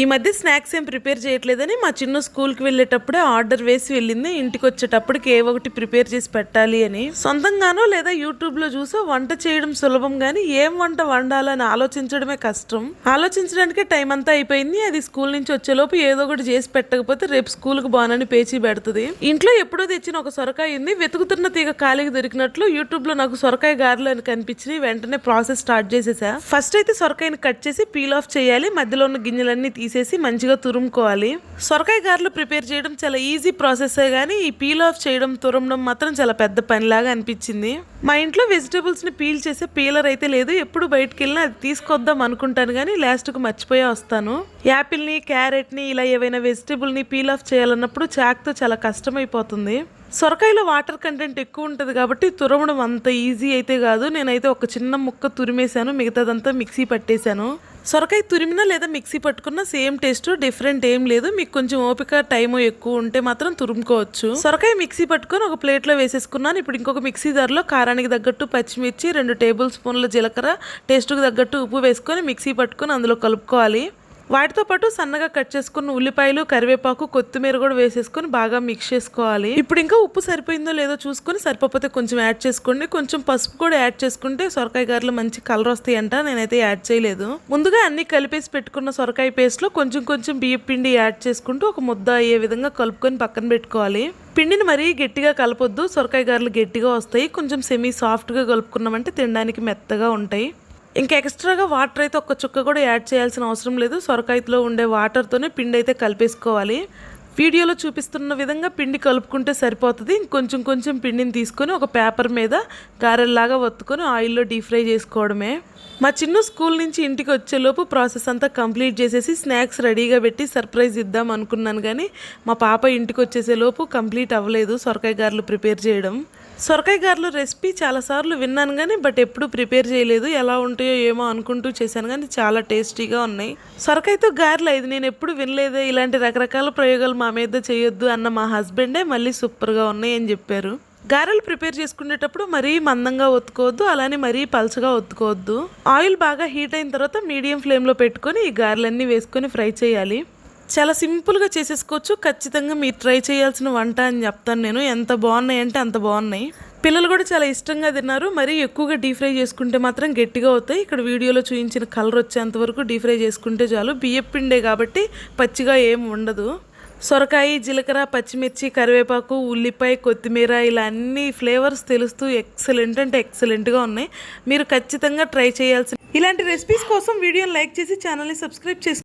ఈ మధ్య స్నాక్స్ ఏం ప్రిపేర్ చేయట్లేదని మా చిన్న స్కూల్కి వెళ్ళేటప్పుడే ఆర్డర్ వేసి వెళ్ళింది. ఇంటికి వచ్చేటప్పటికి ఏ ఒకటి ప్రిపేర్ చేసి పెట్టాలి అని. సొంతంగానో లేదా యూట్యూబ్లో చూసో వంట చేయడం సులభం కానీ ఏం వంట వండాలని ఆలోచించడమే కష్టం. ఆలోచించడానికే టైం అంతా అయిపోయింది. అది స్కూల్ నుంచి వచ్చేలోపు ఏదో ఒకటి చేసి పెట్టకపోతే రేపు స్కూల్కి బానని పేచి పెడుతుంది. ఇంట్లో ఎప్పుడో తెచ్చిన ఒక సొరకాయ ఉంది. వెతుకుతున్న తీగ ఖాళీకి దొరికినట్లు యూట్యూబ్లో నాకు సొరకాయ గారెలు అని కనిపించి వెంటనే ప్రాసెస్ స్టార్ట్ చేసేసా. ఫస్ట్ అయితే సొరకాయని కట్ చేసి పీల్ ఆఫ్ చేయాలి. మధ్యలో ఉన్న గింజలన్నీ తీసేసి మంచిగా తురుముకోవాలి. సొరకాయ గారెలు ప్రిపేర్ చేయడం చాలా ఈజీ ప్రాసెస్ కానీ ఈ పీల్ ఆఫ్ చేయడం తురమడం మాత్రం చాలా పెద్ద పనిలాగా అనిపించింది. మా ఇంట్లో వెజిటేబుల్స్ని పీల్ చేసే పీలర్ అయితే లేదు. ఎప్పుడు బయటకు వెళ్ళినా అది తీసుకొద్దాం అనుకుంటాను కానీ లాస్ట్కు మర్చిపోయే వస్తాను. యాపిల్ని క్యారెట్ని ఇలా ఏవైనా వెజిటబుల్ని పీల్ ఆఫ్ చేయాలన్నప్పుడు చాక్తో చాలా కష్టమైపోతుంది. సొరకాయలో వాటర్ కంటెంట్ ఎక్కువ ఉంటుంది కాబట్టి తురమడం అంత ఈజీ అయితే కాదు. నేనైతే ఒక చిన్న ముక్క తురిమేశాను మిగతాదంతా మిక్సీ పట్టేశాను. సొరకాయ తురిమినా లేదా మిక్సీ పట్టుకున్నా సేమ్ టేస్ట్ డిఫరెంట్ ఏం లేదు. మీకు కొంచెం ఓపిక టైం ఎక్కువ ఉంటే మాత్రం తురుముకోవచ్చు. సొరకాయ మిక్సీ పట్టుకొని ఒక ప్లేట్లో వేసేసుకున్నాను. ఇప్పుడు ఇంకొక మిక్సీ జార్లో కారానికి తగ్గట్టు పచ్చిమిర్చి రెండు టేబుల్ స్పూన్ల జీలకర్ర టేస్ట్కి తగ్గట్టు ఉప్పు వేసుకొని మిక్సీ పట్టుకొని అందులో కలుపుకోవాలి. వాటితో పాటు సన్నగా కట్ చేసుకున్న ఉల్లిపాయలు కరివేపాకు కొత్తిమీర కూడా వేసేసుకొని బాగా మిక్స్ చేసుకోవాలి. ఇప్పుడు ఇంకా ఉప్పు సరిపోయిందో లేదో చూసుకొని సరిపోతే కొంచెం యాడ్ చేసుకోండి. కొంచెం పసుపు కూడా యాడ్ చేసుకుంటే సొరకాయ గారెలు మంచి కలర్ వస్తాయంట. నేనైతే యాడ్ చేయలేదు. ముందుగా అన్ని కలిపేసి పెట్టుకున్న సొరకాయ పేస్ట్లో కొంచెం కొంచెం బియ్య పిండి యాడ్ చేసుకుంటూ ఒక ముద్ద అయ్యే విధంగా కలుపుకొని పక్కన పెట్టుకోవాలి. పిండిని మరీ గట్టిగా కలపొద్దు. సొరకాయ గారెలు గట్టిగా వస్తాయి. కొంచెం సెమీ సాఫ్ట్గా కలుపుకున్నామంటే తినడానికి మెత్తగా ఉంటాయి. ఇంకా ఎక్స్ట్రాగా వాటర్ అయితే ఒక్క చుక్క కూడా యాడ్ చేయాల్సిన అవసరం లేదు. సొరకాయతో ఉండే వాటర్తోనే పిండి అయితే కలిపేసుకోవాలి. వీడియోలో చూపిస్తున్న విధంగా పిండి కలుపుకుంటే సరిపోతుంది. ఇంకొంచెం కొంచెం పిండిని తీసుకొని ఒక పేపర్ మీద గారెల్లాగా ఒత్తుకొని ఆయిల్లో డీప్ ఫ్రై చేసుకోవడమే. మా చిన్న స్కూల్ నుంచి ఇంటికి వచ్చేలోపు ప్రాసెస్ అంతా కంప్లీట్ చేసేసి స్నాక్స్ రెడీగా పెట్టి సర్ప్రైజ్ ఇద్దాం అనుకున్నాను కానీ మా పాప ఇంటికి వచ్చేసేలోపు కంప్లీట్ అవ్వలేదు సొరకాయ గారెలు ప్రిపేర్ చేయడం. సొరకాయ గారెలు రెసిపీ చాలాసార్లు విన్నాను కానీ బట్ ఎప్పుడు ప్రిపేర్ చేయలేదు. ఎలా ఉంటాయో ఏమో అనుకుంటూ చేశాను కానీ చాలా టేస్టీగా ఉన్నాయి. సొరకాయతో గారెలు అయితే నేను ఎప్పుడు వినలేదే. ఇలాంటి రకరకాల ప్రయోగాలు మా మీద చేయొద్దు అన్న మా హస్బెండే మళ్ళీ సూపర్గా ఉన్నాయి అని చెప్పారు. గారెలు ప్రిపేర్ చేసుకునేటప్పుడు మరీ మందంగా ఒత్తుకోవద్దు అలానే మరీ పలుచగా ఒత్తుకోవద్దు. ఆయిల్ బాగా హీట్ అయిన తర్వాత మీడియం ఫ్లేమ్లో పెట్టుకొని ఈ గారెలన్నీ వేసుకొని ఫ్రై చేయాలి. చాలా సింపుల్గా చేసేసుకోవచ్చు. ఖచ్చితంగా మీరు ట్రై చేయాల్సిన వంట అని చెప్తాను నేను. ఎంత బాగున్నాయి అంటే అంత బాగున్నాయి. పిల్లలు కూడా చాలా ఇష్టంగా తిన్నారు. మరీ ఎక్కువగా డీప్ ఫ్రై చేసుకుంటే మాత్రం గట్టిగా అవుతాయి. ఇక్కడ వీడియోలో చూపించిన కలర్ వచ్చేంత వరకు డీప్ ఫ్రై చేసుకుంటే చాలు. బియ్యపిండే కాబట్టి పచ్చిగా ఏం ఉండదు. సొరకాయ జీలకర్ర పచ్చిమిర్చి కరివేపాకు ఉల్లిపాయ కొత్తిమీర ఇలా అన్ని ఫ్లేవర్స్ తెలుస్తూ ఎక్సలెంట్ అంటే ఎక్సలెంట్గా ఉన్నాయి. మీరు ఖచ్చితంగా ట్రై చేయాల్సిన ఇలాంటి రెసిపీస్ కోసం వీడియోని లైక్ చేసి ఛానల్ని సబ్స్క్రైబ్ చేసుకోండి.